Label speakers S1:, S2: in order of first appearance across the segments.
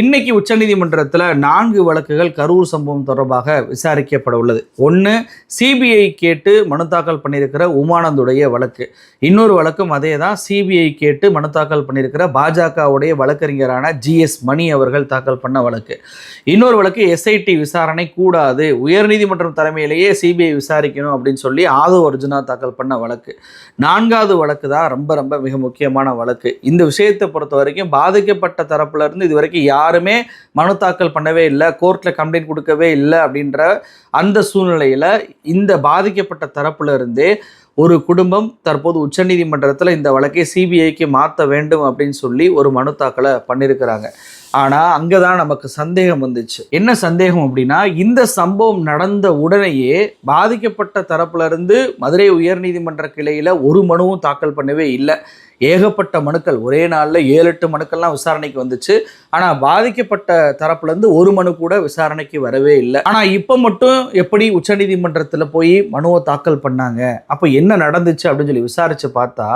S1: இன்னைக்கு உச்சநீதிமன்றத்தில் நான்கு வழக்குகள் கரூர் சம்பவம் தொடர்பாக விசாரிக்கப்பட உள்ளது. ஒன்று சிபிஐ கேட்டு மனு தாக்கல் பண்ணியிருக்கிற உமானந்துடைய வழக்கு. இன்னொரு வழக்கும் அதே தான் சிபிஐ கேட்டு மனு தாக்கல் பண்ணியிருக்கிற பாஜகவுடைய வழக்கறிஞரான ஜிஎஸ் மணி அவர்கள் தாக்கல் பண்ண வழக்கு. இன்னொரு வழக்கு எஸ்ஐடி விசாரணை கூடாது உயர்நீதிமன்றம் தலைமையிலேயே சிபிஐ விசாரிக்கணும் அப்படின்னு சொல்லி ஆதவ் அர்ஜுனா தாக்கல் பண்ண வழக்கு. நான்காவது வழக்கு தான் ரொம்ப ரொம்ப மிக முக்கியமான வழக்கு. இந்த விஷயத்தை பொறுத்த வரைக்கும் பாதிக்கப்பட்ட தரப்புலேருந்து இது வரைக்கும் யாருமே மனு தாக்கல் பண்ணவே இல்லை கோர்ட்டில் கம்ப்ளைண்ட் கொடுக்கவே இல்லை அப்படின்ற அந்த சூழ்நிலையில் இந்த பாதிக்கப்பட்ட தரப்புலருந்தே ஒரு குடும்பம் தற்போது உச்சநீதிமன்றத்தில் இந்த வழக்கை சிபிஐக்கு மாற்ற வேண்டும் அப்படின்னு சொல்லி ஒரு மனு தாக்கலை பண்ணியிருக்கிறாங்க ஆனால் அங்கே தான் நமக்கு சந்தேகம் வந்துச்சு. என்ன சந்தேகம் அப்படின்னா இந்த சம்பவம் நடந்த உடனேயே பாதிக்கப்பட்ட தரப்புலேருந்து மதுரை உயர்நீதிமன்ற கிளையில் ஒரு மனுவும் தாக்கல் பண்ணவே இல்லை. ஏகப்பட்ட மனுக்கள் ஒரே நாளில் ஏழு எட்டு மனுக்கள்லாம் விசாரணைக்கு வந்துச்சு. ஆனால் பாதிக்கப்பட்ட தரப்புலேருந்து ஒரு மனு கூட விசாரணைக்கு வரவே இல்லை. ஆனால் இப்போ மட்டும் எப்படி உச்சநீதிமன்றத்தில் போய் மனுவை தாக்கல் பண்ணாங்க? அப்போ என்ன நடந்துச்சு அப்படின்னு சொல்லி விசாரித்து பார்த்தா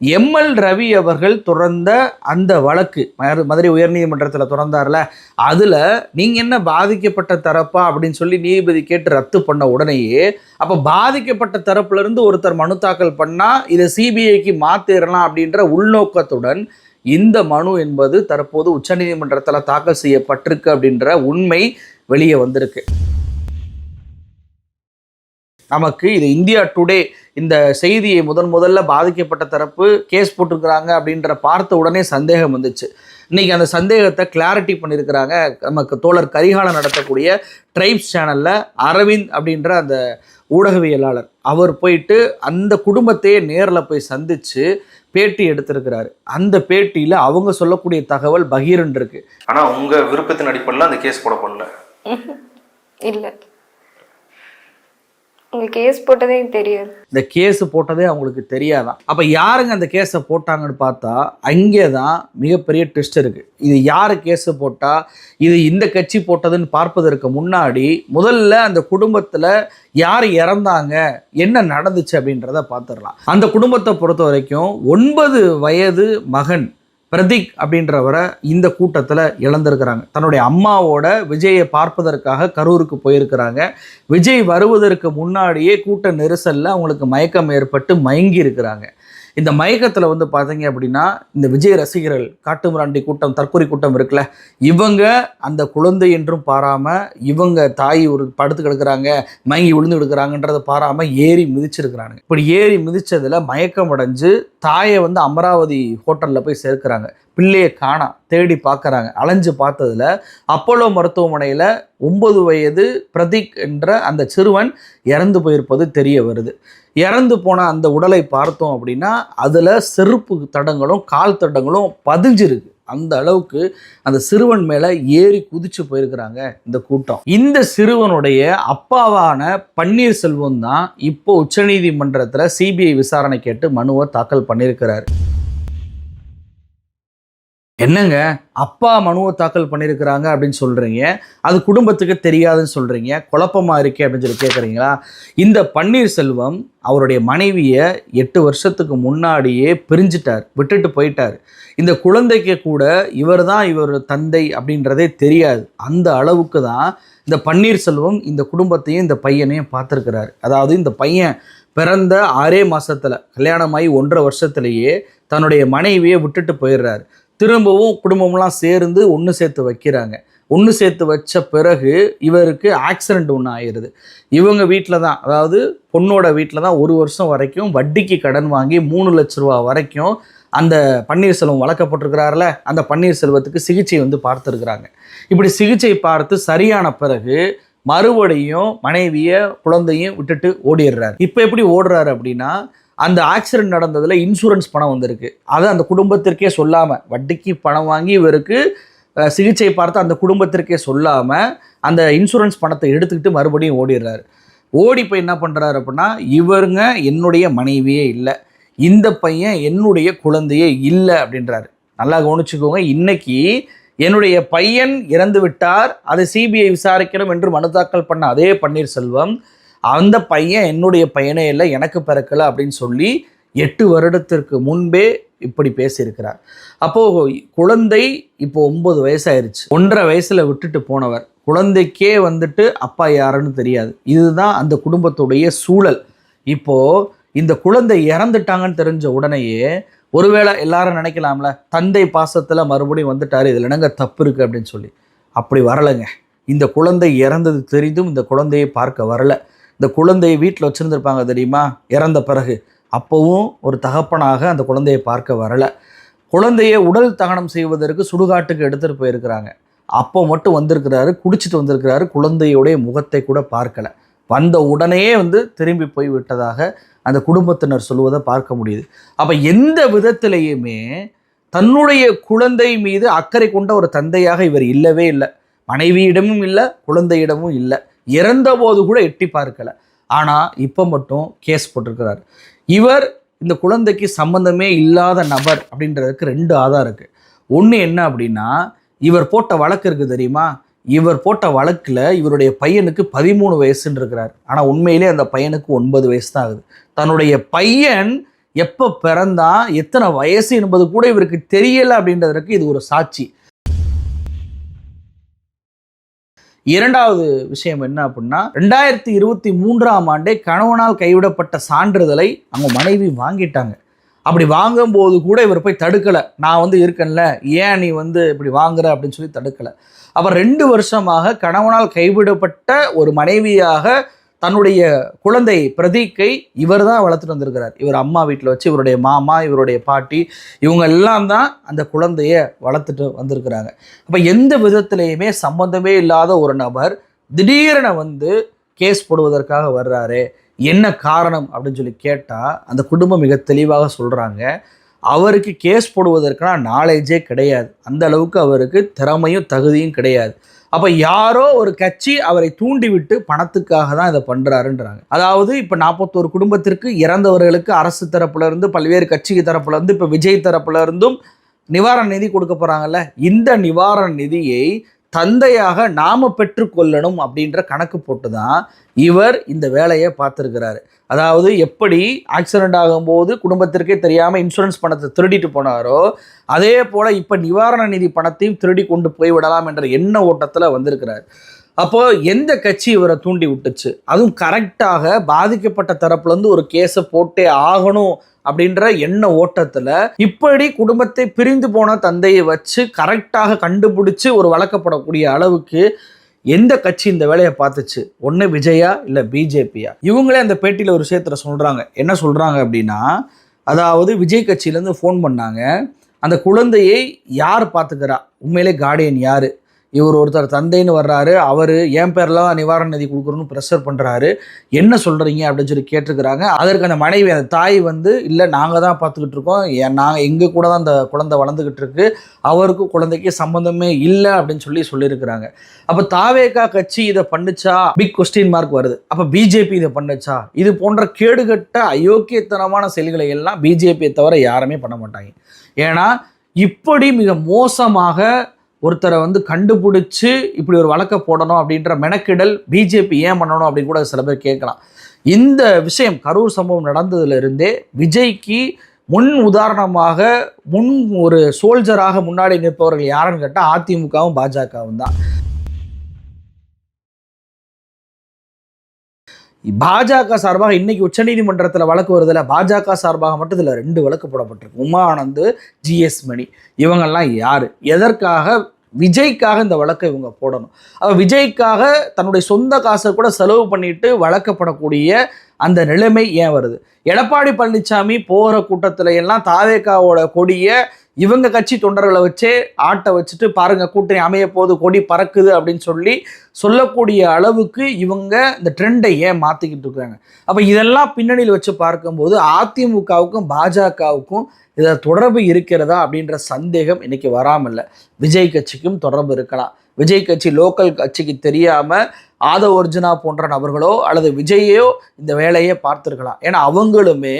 S1: எம்எல் ரவி அவர்கள் துறந்த அந்த வழக்கு மதுரை உயர்நீதிமன்றத்தில் துறந்தார்ல அதில் நீங்கள் என்ன பாதிக்கப்பட்ட தரப்பா அப்படின்னு சொல்லி நீதிபதி கேட்டு ரத்து பண்ண உடனேயே அப்போ பாதிக்கப்பட்ட தரப்புலேருந்து ஒருத்தர் மனு தாக்கல் பண்ணால் இதை சிபிஐக்கு மாற்றிடலாம் அப்படின்ற உள்நோக்கத்துடன் இந்த மனு என்பது தற்போது உச்சநீதிமன்றத்தில் தாக்கல் செய்யப்பட்டிருக்கு அப்படின்ற உண்மை வெளியே வந்திருக்கு. நமக்கு இது இந்தியா டுடே இந்த செய்தியை முதன் முதல்ல பாதிக்கப்பட்ட தரப்பு கேஸ் போட்டிருக்கிறாங்க அப்படின்ற பார்த்த உடனே சந்தேகம் வந்துச்சு. இன்னைக்கு அந்த சந்தேகத்தை கிளாரிட்டி பண்ணியிருக்கிறாங்க. நமக்கு தோழர் கரிகாலன் நடத்தக்கூடிய ட்ரைப்ஸ் சேனலில் அரவிந்த் அப்படின்ற அந்த ஊடகவியலாளர். அவர் போயிட்டு அந்த குடும்பத்தையே நேரில் போய் சந்திச்சு பேட்டி எடுத்திருக்கிறாரு. அந்த பேட்டியில் அவங்க சொல்லக்கூடிய தகவல் பகீரன் இருக்கு.
S2: ஆனா உங்க விருப்பத்தின் அடிப்படையில் அந்த கேஸ் போடப்படல.
S3: இல்லை. உங்களுக்கு கேஸ் போட்டதே தெரியாது.
S1: இந்த கேஸ் போட்டதே அவங்களுக்கு தெரியாதான். அப்போ யாருங்க அந்த கேஸை போட்டாங்கன்னு பார்த்தா அங்கே தான் மிகப்பெரிய ட்விஸ்ட் இருக்குது இது யார் கேஸு போட்டால் இது இந்த கட்சி போட்டதுன்னு பார்ப்பதற்கு முன்னாடி முதல்ல அந்த குடும்பத்தில் யார் இறந்தாங்க என்ன நடந்துச்சு அப்படின்றத பார்த்துடலாம். அந்த குடும்பத்தை பொறுத்த வரைக்கும் ஒன்பது வயது மகன் பிரதீக் அப்படின்றவரை இந்த கூட்டத்தில் இழந்திருக்கிறாங்க. தன்னுடைய அம்மாவோட விஜயை பார்ப்பதற்காக கரூருக்கு போயிருக்கிறாங்க. விஜய் வருவதற்கு முன்னாடியே கூட்ட நெரிசலில் அவங்களுக்கு மயக்கம் ஏற்பட்டு மயங்கி இருக்கிறாங்க. இந்த மயக்கத்தில் வந்து பார்த்தீங்க அப்படின்னா இந்த விஜய் ரசிகர்கள் காட்டுமிராண்டி கூட்டம் தற்கொலை கூட்டம் இருக்குல்ல இவங்க அந்த குழந்தை என்றும் பாராமல் இவங்க தாய் ஒரு படுத்து கிடக்குறாங்க மயங்கி விழுந்து கிடக்குறாங்கன்றதை பாராமல் ஏறி மிதிச்சிருக்கிறாங்க இப்படி ஏறி மிதித்ததில் மயக்கம் அடைஞ்சு தாயை வந்து அமராவதி ஹோட்டலில் போய் சேர்க்குறாங்க. பிள்ளையை காணா தேடி பார்க்குறாங்க. அலைஞ்சு பார்த்ததுல அப்போலோ மருத்துவமனையில் ஒன்பது வயது பிரதீக் என்ற அந்த சிறுவன் இறந்து போயிருப்பது தெரிய வருது. இறந்து போன அந்த உடலை பார்த்தோம் அப்படின்னா அதில் செருப்பு தடங்களும் கால் தடங்களும் பதிஞ்சிருக்கு. அந்த அளவுக்கு அந்த சிறுவன் மேலே ஏறி குதிச்சு போயிருக்கிறாங்க இந்த கூட்டம். இந்த சிறுவனுடைய அப்பாவான பன்னீர்செல்வம் தான் இப்போ உச்சநீதிமன்றத்தில் சிபிஐ விசாரணை கேட்டு மனுவை தாக்கல் பண்ணியிருக்கிறார். என்னங்க? அப்பா மனுவை தாக்கல் பண்ணியிருக்கிறாங்க அப்படின்னு சொல்கிறீங்க அது குடும்பத்துக்கு தெரியாதுன்னு சொல்கிறீங்க குழப்பமாக இருக்கே அப்படின்னு சொல்லி கேட்குறீங்களா இந்த பன்னீர்செல்வம் அவருடைய மனைவியை எட்டு வருஷத்துக்கு முன்னாடியே பிரிஞ்சிட்டார். விட்டுட்டு போயிட்டார். இந்த குழந்தைக்கு கூட இவர் தான் இவர் தந்தை அப்படின்றதே தெரியாது. அந்த அளவுக்கு தான் இந்த பன்னீர்செல்வம் இந்த குடும்பத்தையும் இந்த பையனையும் பார்த்துருக்கிறார். அதாவது இந்த பையன் பிறந்த ஆறே மாதத்தில் கல்யாணமாகி ஒன்றரை வருஷத்துலேயே தன்னுடைய மனைவியை விட்டுட்டு போயிடுறாரு. திரும்பவும் குடும்பம்லாம் சேர்ந்து ஒன்று சேர்த்து வைக்கிறாங்க. ஒன்று சேர்த்து வச்ச பிறகு இவருக்கு ஆக்சிடெண்ட் ஒன்று ஆயிடுது. இவங்க வீட்டில் தான் அதாவது பொண்ணோட வீட்டில் தான் ஒரு வருஷம் வரைக்கும் வட்டிக்கு கடன் வாங்கி மூணு லட்ச ரூபா வரைக்கும் அந்த பன்னீர்செல்வம் வளர்க்கப்பட்டிருக்கிறாருல அந்த பன்னீர்செல்வத்துக்கு சிகிச்சை வந்து பார்த்துருக்குறாங்க. இப்படி சிகிச்சை பார்த்து சரியான பிறகு மறுபடியும் மனைவியை குழந்தையும் விட்டுட்டு ஓடிடுறாரு. இப்போ எப்படி ஓடுறாரு அப்படின்னா அந்த ஆக்சிடென்ட் நடந்ததில் இன்சூரன்ஸ் பணம் வந்திருக்கு. அதை அந்த குடும்பத்திற்கே சொல்லாமல் வட்டிக்கு பணம் வாங்கி இவருக்கு சிகிச்சை பார்த்து அந்த குடும்பத்திற்கே சொல்லாமல் அந்த இன்சூரன்ஸ் பணத்தை எடுத்துக்கிட்டு மறுபடியும் ஓடிடுறாரு. ஓடி போய் என்ன பண்ணுறாரு அப்படின்னா இவருங்க என்னுடைய மனைவியே இல்லை. இந்த பையன் என்னுடைய குழந்தையே இல்லை அப்படின்றாரு. நல்லா கவனிச்சுக்கோங்க இன்னைக்கு என்னுடைய பையன் இறந்து விட்டார் அதை சிபிஐ விசாரிக்கணும் என்று மனு தாக்கல் பண்ண அதே பன்னீர்செல்வம் அந்த பையன் என்னுடைய பையனே இல்லை எனக்கு பிறக்கலை அப்படின்னு சொல்லி எட்டு வருடத்திற்கு முன்பே இப்படி பேசியிருக்கிறார். அப்போது குழந்தை இப்போ ஒன்பது வயசாயிருச்சு. ஒன்றரை வயசில் விட்டுட்டு போனவர். குழந்தைக்கே வந்துட்டு அப்பா யாருன்னு தெரியாது. இதுதான் அந்த குடும்பத்துடைய சூழல். இப்போது இந்த குழந்தை இறந்துட்டாங்கன்னு தெரிஞ்ச உடனேயே ஒருவேளை எல்லாரும் நினைக்கலாம்ல தந்தை பாசத்தில் மறுபடியும் வந்துட்டார் இதில் என்னங்க தப்பு இருக்குது அப்படின்னு சொல்லி. அப்படி வரலைங்க. இந்த குழந்தை இறந்தது தெரிந்தும் இந்த குழந்தையை பார்க்க வரலை. இந்த குழந்தையை வீட்டில் வச்சுருந்துருப்பாங்க தெரியுமா? இறந்த பிறகு. அப்போவும் ஒரு தகப்பனாக அந்த குழந்தையை பார்க்க வரலை. குழந்தையை உடல் தகனம் செய்வதற்கு சுடுகாட்டுக்கு எடுத்துகிட்டு போயிருக்கிறாங்க. அப்போ மட்டும் வந்திருக்கிறாரு குடிச்சிட்டு வந்திருக்கிறாரு குழந்தையுடைய முகத்தை கூட பார்க்கல. வந்த உடனே வந்து திரும்பி போய் விட்டதாக அந்த குடும்பத்தினர் சொல்லுவதை பார்க்க முடியுது. அப்போ எந்த விதத்திலையுமே தன்னுடைய குழந்தை மீது அக்கறை கொண்ட ஒரு தந்தையாக இவர் இல்லவே இல்லை. மனைவியிடமும் இல்லை குழந்தையிடமும் இல்லை. இறந்தபோது கூட எட்டி பார்க்கல. ஆனால் இப்போ மட்டும் கேஸ் போட்டிருக்கிறார். இவர் இந்த குழந்தைக்கு சம்பந்தமே இல்லாத நபர் அப்படின்றதுக்கு ரெண்டு ஆதாரம் இருக்குது ஒன்று என்ன அப்படின்னா இவர் போட்ட வழக்கு இருக்குது தெரியுமா? இவர் போட்ட வழக்கில் இவருடைய பையனுக்கு பதிமூணு வயசுன்னு இருக்கிறார். ஆனால் உண்மையிலே அந்த பையனுக்கு ஒன்பது வயசு தான் ஆகுது. தன்னுடைய பையன் எப்போ பிறந்தான் எத்தனை வயசு என்பது கூட இவருக்கு தெரியலை அப்படின்றதற்கு இது ஒரு சாட்சி. இரண்டாவது விஷயம் என்ன அப்படின்னா ரெண்டாயிரத்தி இருபத்தி மூன்றாம் ஆண்டே கணவனால் கைவிடப்பட்ட சான்றிதழை அவங்க மனைவி வாங்கிட்டாங்க. அப்படி வாங்கும்போது கூட இவர் போய் தடுக்கலை. நான் வந்து இருக்கேன்ல ஏன் நீ வந்து இப்படி வாங்குற அப்படின்னு சொல்லி தடுக்கலை. அவர் ரெண்டு வருஷமாக கணவனால் கைவிடப்பட்ட ஒரு மனைவியாக தன்னுடைய குழந்தை பிரதீக்கை இவர் தான் வளர்த்துட்டு வந்திருக்கிறார். இவர் அம்மா வீட்டில் வச்சு இவருடைய மாமா இவருடைய பாட்டி இவங்க எல்லாம் தான் அந்த குழந்தைய வளர்த்துட்டு வந்திருக்கிறாங்க. அப்போ எந்த விதத்துலேயுமே சம்பந்தமே இல்லாத ஒரு நபர் திடீரென வந்து கேஸ் போடுவதற்காக வர்றாரு என்ன காரணம் அப்படின்னு சொல்லி கேட்டால் அந்த குடும்பம் மிக தெளிவாக சொல்கிறாங்க அவருக்கு கேஸ் போடுவதற்கான நாலேஜே கிடையாது. அந்த அளவுக்கு அவருக்கு திறமையும் தகுதியும் கிடையாது. அப்போ யாரோ ஒரு கட்சி அவரை தூண்டிவிட்டு பணத்துக்காக தான் இதை பண்ணுறாருன்றாங்க அதாவது இப்போ நாற்பத்தோரு குடும்பத்திற்கு இறந்தவர்களுக்கு அரசு தரப்புலேருந்து பல்வேறு கட்சி தரப்புலேருந்து இப்போ விஜய் தரப்புல இருந்தும் நிவாரண நிதி கொடுக்க போகிறாங்கல்ல இந்த நிவாரண நிதியை தந்தையாக நாம பெற்றுக்கொள்ளணும் அப்படின்ற கணக்கு போட்டு தான் இவர் இந்த வேலையை பார்த்துருக்கிறாரு. அதாவது எப்படி ஆக்சிடென்ட் ஆகும்போது குடும்பத்திற்கே தெரியாமல் இன்சூரன்ஸ் பணத்தை திருடிட்டு போனாரோ அதே போல் இப்போ நிவாரண நிதி பணத்தையும் திருடி கொண்டு போய் விடலாம் என்ற எண்ண ஓட்டத்தில் வந்திருக்கிறார். அப்போ எந்த கட்சி இவரை தூண்டி விட்டுச்சு? அதுவும் கரெக்டாக பாதிக்கப்பட்ட தரப்புலேருந்து ஒரு கேஸை போட்டே ஆகணும் அப்படின்ற எண்ண ஓட்டத்தில் இப்படி குடும்பத்தை பிரிந்து போன தந்தையை வச்சு கரெக்டாக கண்டுபிடிச்சு ஒரு வழக்கப்படக்கூடிய அளவுக்கு எந்த கட்சி இந்த வேலையை பார்த்துச்சு? ஒன்று விஜயா இல்லை பிஜேபியா? இவங்களே அந்த பேட்டியில் ஒரு விஷயத்தில் சொல்கிறாங்க என்ன சொல்கிறாங்க அப்படின்னா அதாவது விஜய் கட்சியிலேருந்து ஃபோன் பண்ணாங்க. அந்த குழந்தையை யார் பார்த்துக்கிறா? உண்மையிலே கார்டியன் யார்? இவர் ஒருத்தர் தந்தைன்னு வர்றாரு. அவர் என் பேர்லாம் நிவாரண நிதி கொடுக்குறோன்னு ப்ரெஷர் பண்ணுறாரு என்ன சொல்கிறீங்க அப்படின்னு சொல்லி கேட்டிருக்கிறாங்க. அதற்கு அந்த மனைவி அந்த தாய் வந்து இல்லை நாங்கள் தான் பார்த்துக்கிட்டு இருக்கோம். ஏன் நாங்கள் எங்கள் கூட தான் அந்த குழந்தை வளர்ந்துக்கிட்டு இருக்கு. அவருக்கும் குழந்தைக்கு சம்மந்தமே இல்லை. அப்படின்னு சொல்லி சொல்லியிருக்கிறாங்க. அப்போ தாவேகா கட்சி இதை பண்ணுச்சா? பிக் கொஸ்டின் மார்க் வருது. அப்போ பிஜேபி இதை பண்ணுச்சா? இது போன்ற கேடுகட்ட அயோக்கியத்தனமான செயல்களை எல்லாம் பிஜேபியை தவிர யாருமே பண்ண மாட்டாங்க. ஏன்னா இப்படி மிக மோசமாக ஒருத்தரை வந்து கண்டுபிடிச்சு இப்படி ஒரு வழக்கை போடணும் அப்படின்ற மெனக்கிடல் பிஜேபி ஏன் பண்ணணும் அப்படின்னு கூட சில பேர் கேட்கலாம். இந்த விஷயம் கரூர் சம்பவம் நடந்ததுலேருந்தே விஜய்க்கு முன் உதாரணமாக முன் ஒரு சோல்ஜராக முன்னாடி நிற்பவர்கள் யாருன்னு கேட்டால் அதிமுகவும் பாஜகவும் தான். பாஜக சார்பாக இன்னைக்கு உச்சநீதிமன்றத்தில் வழக்கு வருதில்ல பாஜக சார்பாக மட்டும் இதில் ரெண்டு வழக்கு போடப்பட்டிருக்கு. உமா ஆனந்த் ஜிஎஸ் மணி. இவங்கெல்லாம் யார்? எதற்காக விஜய்க்காக இந்த வழக்கை இவங்க போடணும். அப்போ விஜய்க்காக தன்னுடைய சொந்த காசை கூட செலவு பண்ணிட்டு வழக்கப்படக்கூடிய அந்த நிலைமை ஏன் வருது? எடப்பாடி பழனிசாமி போகிற கூட்டத்தில் எல்லாம் தாவேக்காவோட கொடியை இவங்க கட்சி தொண்டர்களை வச்சே ஆட்டை வச்சுட்டு பாருங்க கூட்டணி அமைய போது கொடி பறக்குது அப்படின்னு சொல்லி சொல்லக்கூடிய அளவுக்கு இவங்க இந்த ட்ரெண்டை ஏன் மாற்றிக்கிட்டு இருக்கிறாங்க? அப்போ இதெல்லாம் பின்னணியில் வச்சு பார்க்கும்போது அதிமுகவுக்கும் பாஜகவுக்கும் இதில் தொடர்பு இருக்கிறதா அப்படின்ற சந்தேகம் இன்னைக்கு வராமல் இல்லை விஜய் கட்சிக்கும் தொடர்பு இருக்கலாம். விஜய் கட்சி லோக்கல் கட்சிக்கு தெரியாமல் ஆதவ் அர்ஜுனா போன்ற நபர்களோ அல்லது விஜயோ இந்த வேலையை பார்த்துருக்கலாம். ஏன்னா அவங்களுமே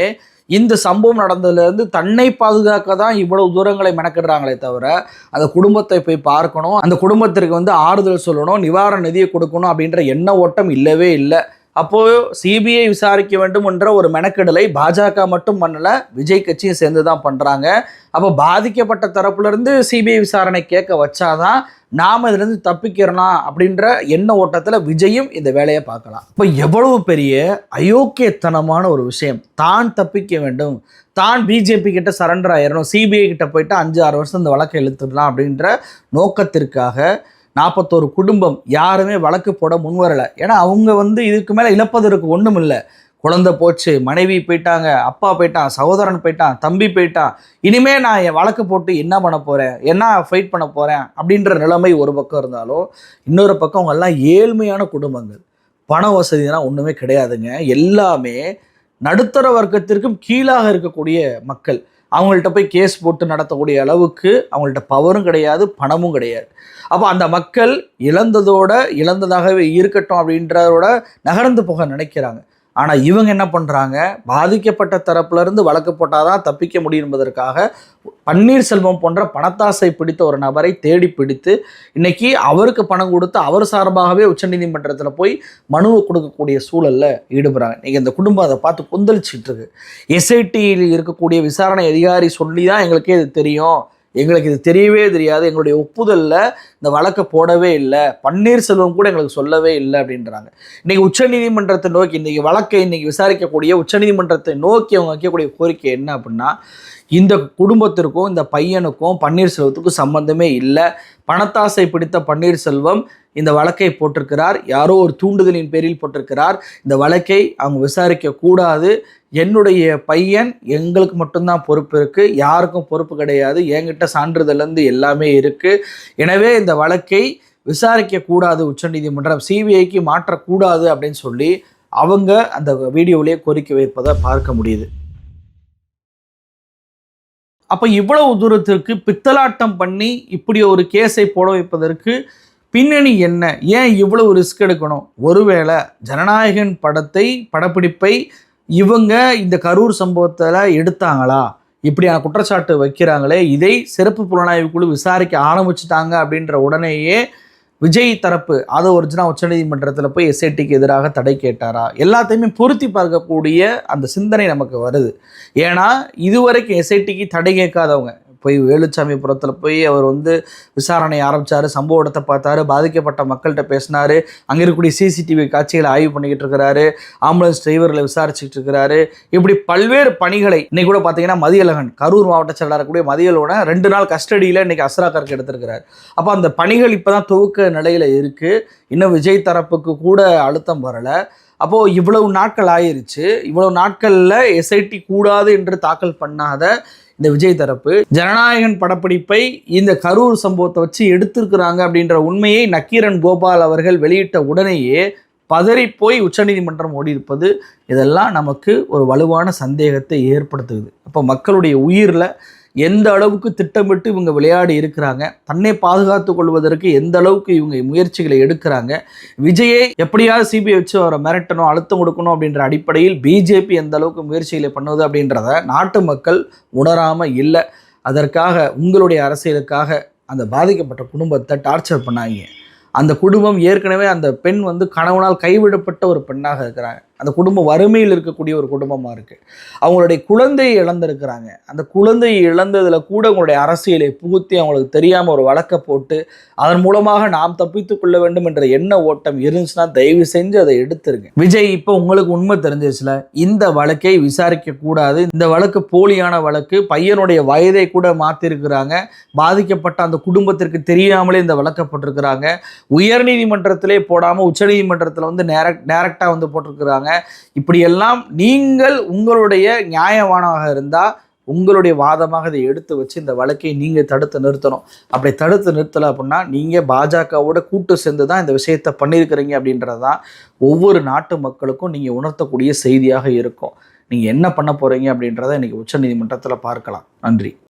S1: இந்த சம்பவம் நடந்ததுலேருந்து தன்னை பாதுகாக்க தான் இவ்வளவு தூரங்களை மெனக்கிடுறாங்களே தவிர அந்த குடும்பத்தை போய் பார்க்கணும் அந்த குடும்பத்திற்கு வந்து ஆறுதல் சொல்லணும் நிவாரண நிதியை கொடுக்கணும் அப்படின்ற எண்ண ஓட்டம் இல்லவே இல்லை. அப்போ சிபிஐ விசாரிக்க வேண்டும் என்ற ஒரு மெனக்கெடலை பாஜக மட்டும் பண்ணல விஜய் கட்சியும் சேர்ந்து தான் பண்றாங்க. அப்போ பாதிக்கப்பட்ட தரப்புல இருந்து சிபிஐ விசாரணை கேட்க வச்சாதான் நாம் இதுலேருந்து தப்பிக்கிறலாம் அப்படின்ற எண்ண ஓட்டத்தில் விஜயும் இந்த வேலையை பார்க்கலாம். இப்போ எவ்வளவு பெரிய அயோக்கியத்தனமான ஒரு விஷயம். தான் தப்பிக்க வேண்டும். தான் பிஜேபி கிட்ட சரண்டர் ஆயிடணும் சிபிஐ கிட்ட போயிட்டு அஞ்சு ஆறு வருஷம் இந்த வழக்கை இழுத்துடலாம் அப்படின்ற நோக்கத்திற்காக நாற்பத்தோரு குடும்பம் யாருமே வழக்கு போட முன்வரலை ஏன்னா அவங்க வந்து இதுக்கு மேலே இழப்பதற்கு ஒன்றும் இல்லை. குழந்தை போச்சு மனைவி போயிட்டாங்க அப்பா போயிட்டான் சகோதரன் போயிட்டான் தம்பி போயிட்டான். இனிமே நான் என் வழக்கு போட்டு என்ன பண்ண போகிறேன் என்ன ஃபைட் பண்ண போகிறேன் அப்படின்ற நிலைமை ஒரு பக்கம் இருந்தாலும் இன்னொரு பக்கம் அவங்க எல்லாம் ஏழ்மையான குடும்பங்கள். பண வசதிலாம் ஒன்றுமே கிடையாதுங்க. எல்லாமே நடுத்தர வர்க்கத்திற்கும் கீழாக இருக்கக்கூடிய மக்கள். அவங்கள்ட்ட போய் கேஸ் போட்டு நடத்தக்கூடிய அளவுக்கு அவங்கள்ட்ட பவரும் கிடையாது பணமும் கிடையாது. அப்போ அந்த மக்கள் இழந்ததோட இழந்ததாகவே இருக்கட்டும் அப்படின்றதோட நகர்ந்து போக நினைக்கிறாங்க. ஆனால் இவங்க என்ன பண்ணுறாங்க பாதிக்கப்பட்ட தரப்புலேருந்து வழக்கு போட்டாதான் தப்பிக்க முடியும் என்பதற்காக பன்னீர்செல்வம் போன்ற பணத்தாசை பிடித்த ஒரு நபரை தேடி பிடித்து இன்னைக்கு அவருக்கு பணம் கொடுத்து அவர் சார்பாகவே உச்சநீதிமன்றத்தில் போய் மனுவை கொடுக்கக்கூடிய சூழலில் ஈடுபடுறாங்க. நீங்கள் இந்த குடும்பம் அதை பார்த்து கொந்தளிச்சிட்ருக்கு எஸ்ஐடியில் இருக்கக்கூடிய விசாரணை அதிகாரி சொல்லி தான் எங்களுக்கே இது தெரியும். எங்களுக்கு இது தெரியவே தெரியாது. எங்களுடைய ஒப்புதலில் இந்த வழக்கை போடவே இல்லை. பன்னீர்செல்வம் கூட எங்களுக்கு சொல்லவே இல்லை அப்படின்றாங்க. இன்றைக்கி உச்சநீதிமன்றத்தை நோக்கி இன்றைக்கி வழக்கை இன்றைக்கி விசாரிக்கக்கூடிய உச்சநீதிமன்றத்தை நோக்கி அவங்க வைக்கக்கூடிய கோரிக்கை என்ன அப்படின்னா இந்த குடும்பத்திற்கும் இந்த பையனுக்கும் பன்னீர்செல்வத்துக்கும் சம்பந்தமே இல்லை. பணத்தாசை பிடித்த பன்னீர்செல்வம் இந்த வழக்கை போட்டிருக்கிறார். யாரோ ஒரு தூண்டுதலின் பேரில் போட்டிருக்கிறார். இந்த வழக்கை அவங்க விசாரிக்க கூடாது என்னுடைய பையன் எங்களுக்கு மட்டும்தான் பொறுப்பு இருக்குது யாருக்கும் பொறுப்பு கிடையாது. என்கிட்ட சான்றிதழ்லேருந்து எல்லாமே இருக்குது எனவே இந்த வழக்கை விசாரிக்க கூடாது உச்சநீதிமன்றம் சிபிஐக்கு மாற்றக்கூடாது அப்படின்னு சொல்லி அவங்க அந்த வீடியோவிலேயே கோரிக்கை வைப்பதை பார்க்க முடியுது. அப்போ இவ்வளவு தூரத்திற்கு பித்தலாட்டம் பண்ணி இப்படி ஒரு கேஸை போட வைப்பதற்கு பின்னணி என்ன? ஏன் இவ்வளவு ரிஸ்க் எடுக்கணும்? ஒருவேளை ஜனநாயகன் படத்தை படப்பிடிப்பை இவங்க இந்த கரூர் சம்பவத்தில் எடுத்தாங்களா? இப்படியான குற்றச்சாட்டு வைக்கிறாங்களே இதை சிறப்பு புலனாய்வு குழு விசாரிக்க ஆரம்பிச்சிட்டாங்க அப்படின்ற உடனேயே விஜய் தரப்பு அது ஒரிஜினா உச்சநீதிமன்றத்தில் போய் எஸ்ஐடிக்கு எதிராக தடை கேட்டாரா? எல்லாத்தையுமே பொருத்தி பார்க்கக்கூடிய அந்த சிந்தனை நமக்கு வருது. ஏன்னா இதுவரைக்கும் எஸ்ஐடிக்கு தடை கேட்காதவங்க போய் வேலுச்சாமிபுரத்தில் போய் அவர் வந்து விசாரணை ஆரம்பித்தார் சம்பவ இடத்தை பார்த்தாரு பாதிக்கப்பட்ட மக்கள்கிட்ட பேசினார் அங்கே இருக்கக்கூடிய சிசிடிவி காட்சிகளை ஆய்வு பண்ணிக்கிட்டு இருக்கிறாரு ஆம்புலன்ஸ் டிரைவர்களை விசாரிச்சுட்டு இருக்கிறாரு. இப்படி பல்வேறு பணிகளை இன்னைக்கு கூட பார்த்தீங்கன்னா மதியழகன் கரூர் மாவட்ட செயலாளர் இருக்கக்கூடிய மதியலோட ரெண்டு நாள் கஸ்டடியில் இன்னைக்கு அசராக்கருக்கு எடுத்திருக்கிறார். அப்போ அந்த பணிகள் இப்போ தான் துவக்க நிலையில் இருக்குது இன்னும் விஜய் தரப்புக்கு கூட அழுத்தம் வரலை. அப்போது இவ்வளவு நாட்கள் ஆயிருச்சு. இவ்வளவு நாட்களில் எஸ்ஐடி கூடாது என்று தாக்கல் பண்ணாத இந்த விஜய் தரப்பு ஜனநாயகன் படப்பிடிப்பை இந்த கரூர் சம்பவத்தை வச்சு எடுத்திருக்கிறாங்க அப்படின்ற உண்மையை நக்கீரன் கோபால் அவர்கள் வெளியிட்ட உடனேயே பதறிப்போய் உச்சநீதிமன்றம் ஓடி இருப்பது இதெல்லாம் நமக்கு ஒரு வலுவான சந்தேகத்தை ஏற்படுத்துது. அப்போ மக்களுடைய உயிரில் எந்த அளவுக்கு திட்டமிட்டு இவங்க விளையாடி இருக்கிறாங்க தன்னை பாதுகாத்து கொள்வதற்கு எந்த அளவுக்கு இவங்க முயற்சிகளை எடுக்கிறாங்க விஜயை எப்படியாவது சிபிஐ வச்சு அவரை மிரட்டணும் அழுத்தம் கொடுக்கணும் அப்படின்ற அடிப்படையில் பிஜேபி எந்த அளவுக்கு முயற்சிகளை பண்ணுவது அப்படின்றத நாட்டு மக்கள் உணராமல் இல்லை. அதற்காக உங்களுடைய அரசியலுக்காக அந்த பாதிக்கப்பட்ட குடும்பத்தை டார்ச்சர் பண்ணாங்க அந்த குடும்பம் ஏற்கனவே அந்த பெண் வந்து கணவனால் கைவிடப்பட்ட ஒரு பெண்ணாக இருக்கிறாங்க. அந்த குடும்பம் வறுமையில் இருக்கக்கூடிய ஒரு குடும்பமாக இருக்குது அவங்களுடைய குழந்தையை இழந்திருக்கிறாங்க. அந்த குழந்தையை இழந்ததில் கூட உங்களுடைய அரசியலை புகுத்தி அவங்களுக்கு தெரியாமல் ஒரு வழக்கை போட்டு அதன் மூலமாக நாம் தப்பித்து கொள்ள வேண்டும் என்ற எண்ண ஓட்டம் இருந்துச்சுன்னா தயவு செஞ்சு அதை எடுத்துருங்க. விஜய் இப்போ உங்களுக்கு உண்மை தெரிஞ்சிச்சுல இந்த வழக்கை விசாரிக்க கூடாது. இந்த வழக்கு போலியான வழக்கு பையனுடைய வயதை கூட மாற்றிருக்கிறாங்க பாதிக்கப்பட்ட அந்த குடும்பத்திற்கு தெரியாமலே இந்த வழக்கப்பட்டிருக்கிறாங்க உயர்நீதிமன்றத்திலே போடாமல் உச்சநீதிமன்றத்தில் வந்து நேரக்ட் டேரக்டாக வந்து போட்டிருக்கிறாங்க. இப்படியெல்லாம் நீங்கள் உங்களுடைய நியாயமானவாக இருந்தால் உங்களுடைய வாதமாக இதை எடுத்து வச்சு இந்த வழக்கை நீங்கள் தடுத்து நிறுத்தணும். அப்படி தடுத்து நிறுத்தலை அப்படின்னா நீங்கள் பாஜகவோட கூட்டு சேர்ந்து தான் இந்த விஷயத்தை பண்ணியிருக்கிறீங்க அப்படின்றது தான் ஒவ்வொரு நாட்டு மக்களுக்கும் நீங்கள் உணர்த்தக்கூடிய செய்தியாக இருக்கும். நீங்கள் என்ன பண்ண போகிறீங்க அப்படின்றத இன்றைக்கி உச்சநீதிமன்றத்தில் பார்க்கலாம். நன்றி.